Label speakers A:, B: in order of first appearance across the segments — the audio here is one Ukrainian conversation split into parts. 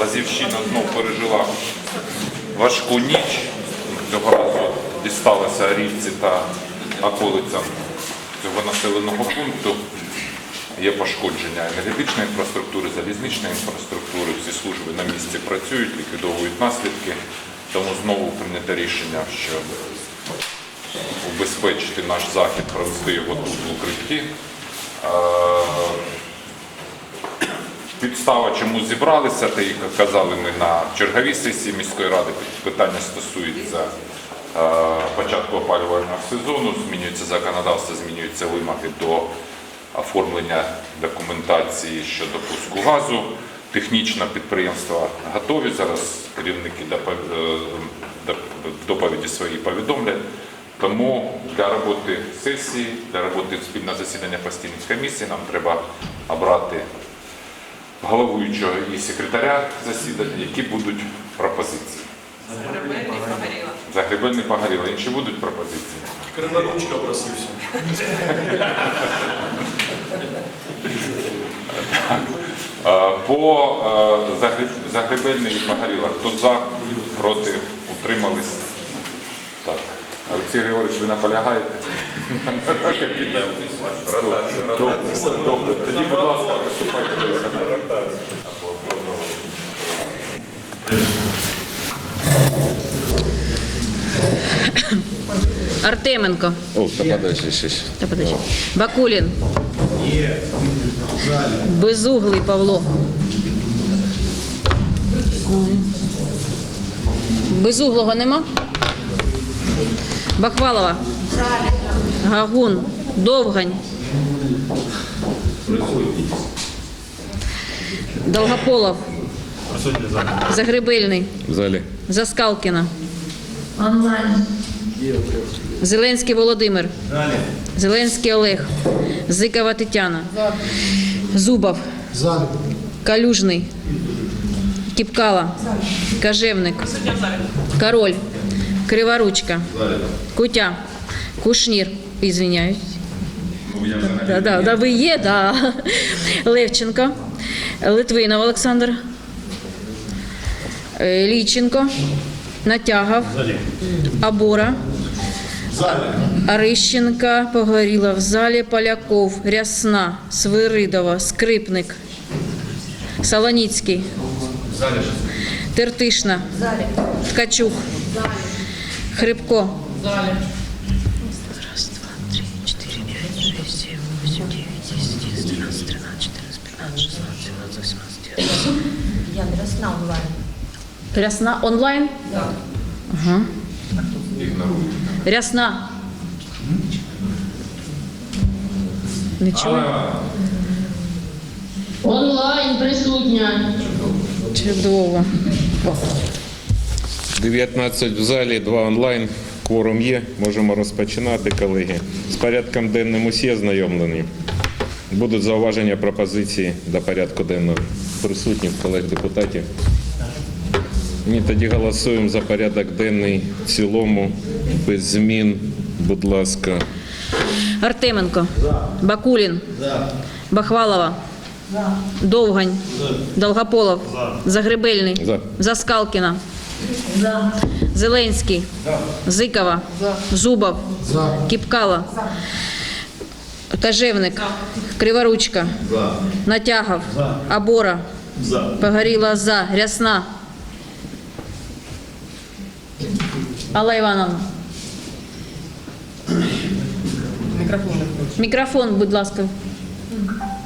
A: Лазівщина знов пережила важку ніч. Цього разу дісталося рівці та околицям цього населеного пункту. Є пошкодження енергетичної інфраструктури, залізничної інфраструктури. Всі служби на місці працюють, ліквідовують наслідки. Тому знову прийнято рішення, що убезпечити наш захід, провести його тут в укритті. Підстава, чому зібралися, та і казали ми на черговій сесії міської ради, питання стосується е, початку опалювального сезону, змінюється законодавство, змінюються вимоги до оформлення документації щодо пуску газу. Технічно підприємства готові. Зараз керівники е, доповіді свої повідомлять. Тому для роботи сесії, для роботи спільного засідання постійних комісій нам треба обрати головуючого і секретаря засідання, які будуть пропозиції. Загребельний погоріло. Інші будуть пропозиції.
B: Криворучка просився.
A: По загреб- загребельний і погоріло. Хто за, проти, утримались? Так. Олексій Григорович, ви наполягаєте? Добре. Тоді, будь ласка, виступайте до.
C: Артеменко.
D: О, та подожди, ще.
C: Та подожди. Бакулін. Безуглий Павло. Безуглого нема? Бахвалова. Гагун. Довгань. Долгополов. Загребельний.
D: В залі.
C: Заскалкіна. Зеленський Володимир. Зеленський Олег. Зикова Тетяна. Зубов. Калюжний. Кіпкала. Кажевник. Король. Криворучка. Кутя. Кушнір. Извиняюсь. Да, да, да, ви є, да. Левченко. Литвинов Олександр. Е, Ліченко. Натягов. Абора. Арищенка погоріла в залі Поляков, Рясна, Свиридова, Скрипник, Солоніцький, Тертишна, Ткачук, Хрипко.
E: Я Рясна онлайн.
C: Рясна онлайн? Ага. Рясна. Нічого.
F: Онлайн присутня.
C: Чудово.
D: 19 в залі, 2 онлайн. Кворум є. Можемо розпочинати, колеги. З порядком денним усі ознайомлені. Будуть зауваження пропозиції до порядку денного присутніх колег депутатів. Ні, тоді голосуємо за порядок денний в цілому, без змін. Будь ласка.
C: Артеменко. Бакулін. Бахвалова. Довгань. Долгополов. Загребельний.
D: За.
C: Заскалкіна. Зеленський. Зикова. Зубов. Кіпкала. Кажевник. Криворучка. Натягов. Абора. Погоріла за. Рясна. Алла Івановна. Мікрофон, будь ласка.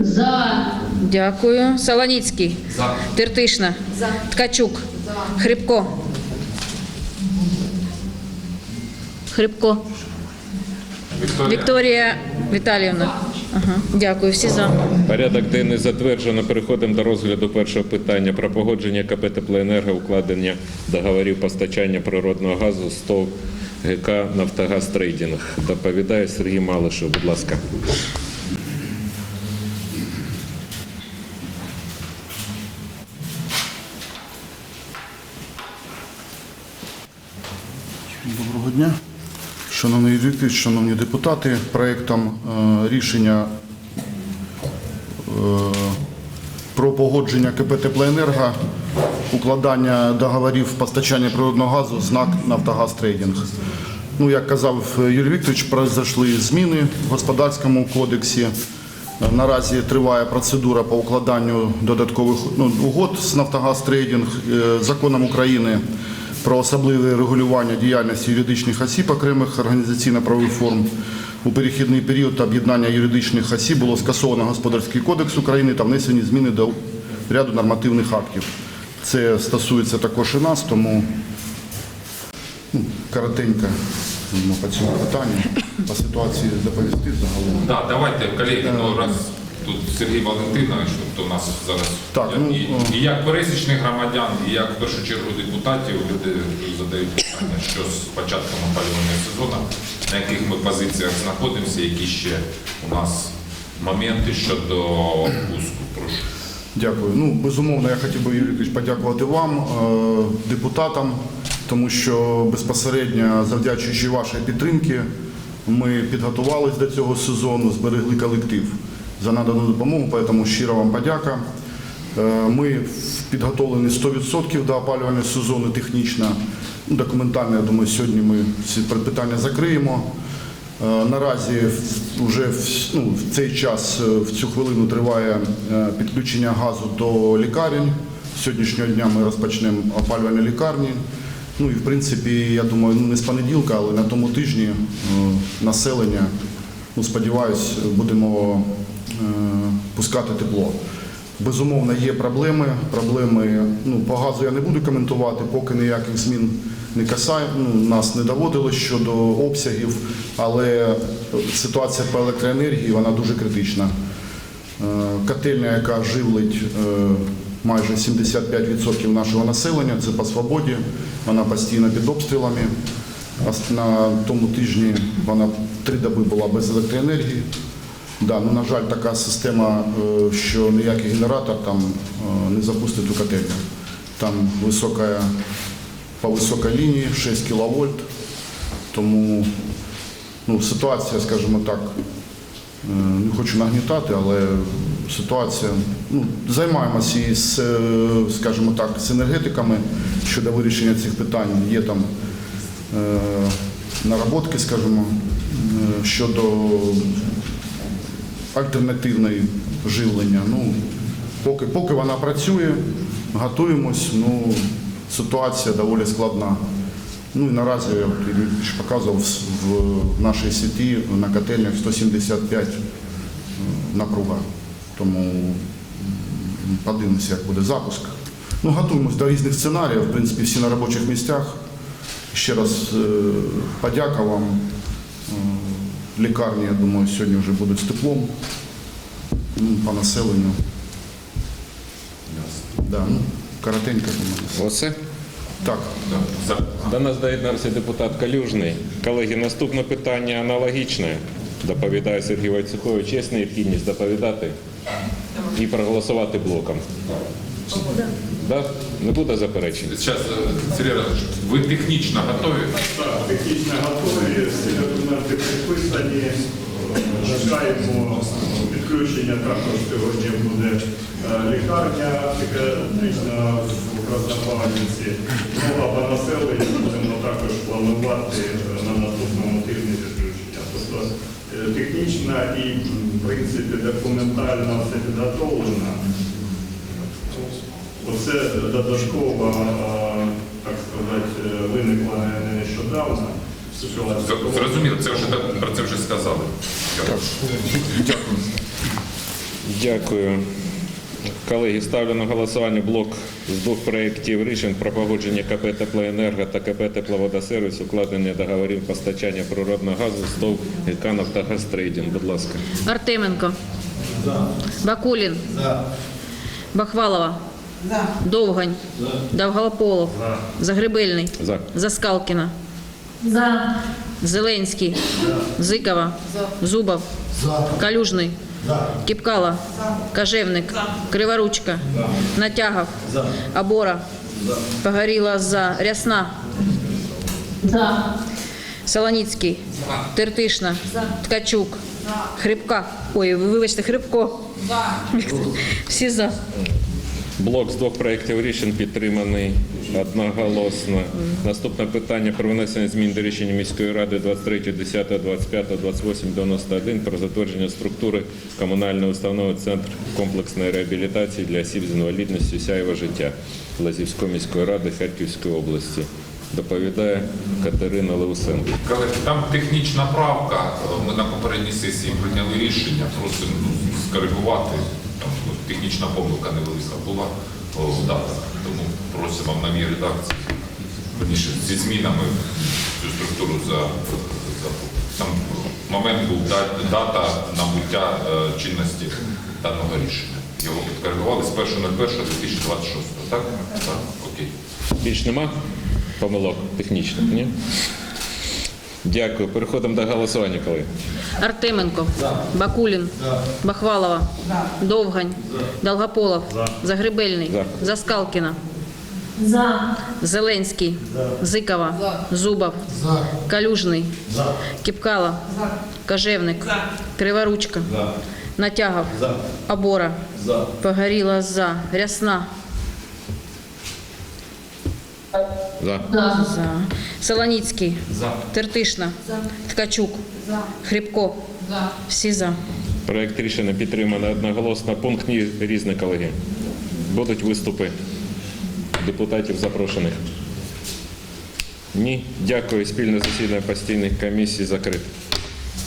F: За.
C: Дякую. Солоніцький. За. Тертишна. За. Ткачук. За. Хрипко. Хрипко. Вікторія Віталіївна. Ага. Дякую. Всі за.
D: Порядок денний затверджено. Переходимо до розгляду першого питання про погодження КП «Теплоенерго» укладення договорів постачання природного газу з ТОВ ГК «Нафтогаз Трейдинг». Доповідає Сергій Малишев. Будь ласка.
G: Доброго дня. Шановний Вікторович, шановні депутати, проєктом е, рішення е, про погодження КП «Теплоенерго», укладання договорів постачання природного газу з НАК «Нафтогаз Трейдинг». Ну, як казав Юрій Вікторович, произошли зміни в господарському кодексі. Наразі триває процедура по укладанню додаткових ну, угод з «Нафтогаз Трейдинг» е, законом України про особливе регулювання діяльності юридичних осіб окремих організаційно-правових форм. У перехідний період об'єднання юридичних осіб було скасовано Господарський кодекс України та внесені зміни до ряду нормативних актів. Це стосується також і нас, тому ну, коротенько по цьому питанню, по ситуації доповісти загалом.
A: Да, давайте, колеги, ну раз тут Сергій Валентинович, тобто у нас зараз
G: Так, ну,
A: і, і як пересічних громадян, і як в першу чергу депутатів, люди задають питання, що з початком опалювального сезону, на яких ми позиціях знаходимося, які ще у нас моменти щодо пуску. Прошу.
G: Дякую. Ну, безумовно, я хотів би, Юрій подякувати вам, е, депутатам, тому що безпосередньо завдячуючи вашій підтримці, ми підготувалися до цього сезону, зберегли колектив за надану допомогу, тому щиро вам подяка. Е, Ми підготовлені 100% до опалювального сезону технічно. Ну, Документально, я думаю, сьогодні ми ці питання закриємо. Е, Наразі вже ну, в цей час, е, в цю хвилину триває підключення газу до лікарень. Сьогоднішнього дня ми розпочнемо опалювальні лікарні. Ну і в принципі, я думаю, ну не з понеділка, але на тому тижні населення, ну сподіваюсь, будемо пускати тепло. Безумовно, є проблеми. Проблеми ну, по газу я не буду коментувати, поки ніяких змін не касає. Ну, нас не доводило щодо обсягів, але ситуація по електроенергії вона дуже критична. Е, Котельня, яка живлить е, майже 75% нашого населення, це по свободі. Вона постійно під обстрілами. На тому тижні вона три доби була без електроенергії. Да, ну, на жаль, така система, е, що ніякий генератор там е, не запустить у котельню. Там висока, по високій лінії 6 кВт. Тому ну, ситуація, скажімо так, е, не хочу нагнітати, але ситуація. Ну, займаємося і з, скажімо так, з енергетиками щодо вирішення цих питань. Є там наработки, скажімо, щодо альтернативної живлення. Ну, поки, поки вона працює, готуємось, ну, ситуація доволі складна. Ну і наразі, я показував в, нашій сіті на котельнях 175 напруга. Тому подивимося, як буде запуск. Ну, готуємось до різних сценаріїв, в принципі, всі на робочих місцях. Ще раз е, подяка вам. Лікарні, я думаю, сьогодні вже будуть з теплом ну, по населенню. Да, ну, коротенько думаю.
D: Оце.
G: Так,
D: До нас доєднався депутат Калюжний. Колеги, наступне питання аналогічне. Доповідає Сергій Войцехович. Є необхідність доповідати і проголосувати блоком. Да? Не буде заперечень?
A: Зараз, е, Сергій Радович, ви технічно готові?
B: Так, технічно готові, підписані. Чекаємо підключення. Також сьогодні буде е, лікарня психіатрична в Краснопавлівці. Ну, а по населенню будемо також планувати е, на наступному тижні підключення. Тобто е, технічно і, в принципі, документально все підготовлено. Оце додатково, так сказати, виникло нещодавно.
A: Зрозуміло, це вже про це вже сказали.
G: дякую.
D: Дякую. Колеги, ставлю на голосування блок з двох проєктів рішень про погодження КП «Теплоенерго» та КП «Тепловодосервіс», укладення договорів постачання природного газу з ТОВ ГК «Нафтогаз Трейдинг». Будь ласка.
E: Артеменко. Бакулін. Бахвалова. Довгань. Довголополов. Загребельний.
D: За.
E: Заскалкіна.
F: За.
E: Зеленський. Зикова. Зубов. Калюжний. Кіпкала. Кажевник. Криворучка. Натягов. Абора. Погоріла за. Рясна.
F: За.
E: Солоніцький. Тертишна. Ткачук. Хрипка. Ой, ви- вибачте, Хрипко.
C: Всі за.
D: Блок з двох проєктів рішень підтриманий одноголосно. Наступне питання про внесення змін до рішення міської ради 23, 10, 25, 28, 91 про затвердження структури комунальної установи Центр комплексної реабілітації для осіб з інвалідністю сяєво життя Лазівської міської ради Харківської області. Доповідає Катерина Леусенко.
A: Колеги, там технічна правка. Ми на попередній сесії прийняли рішення, просимо ну, скоригувати. Там технічна помилка невелика була в. Тому просимо в новій редакції верніше, зі змінами цю структуру за, за там момент був дат- дата набуття е, чинності даного рішення. Його підкоригували з 1.01.2026. Так? Так, окей.
D: Більш нема помилок технічних, ні? Дякую. Переходимо до голосування, колеги.
C: Артеменко. Бакулін. Бахвалова. Довгань. Долгополов. Загребельний.
D: За.
C: Заскалкіна.
F: За.
C: Зеленський. Зикова. Зубов. Калюжний. Кіпкала. Кожевник. Криворучка. Натягов. Абора. Погоріла за. Рясна.
D: За.
C: За. Солоніцький. Тертишна. Ткачук. Хрібко. Всі за.
D: Проект рішення підтримано одноголосно. Пункт ні, різні колеги. Будуть виступи депутатів запрошених. Ні. Дякую. Спільне засідання постійних комісій закрите.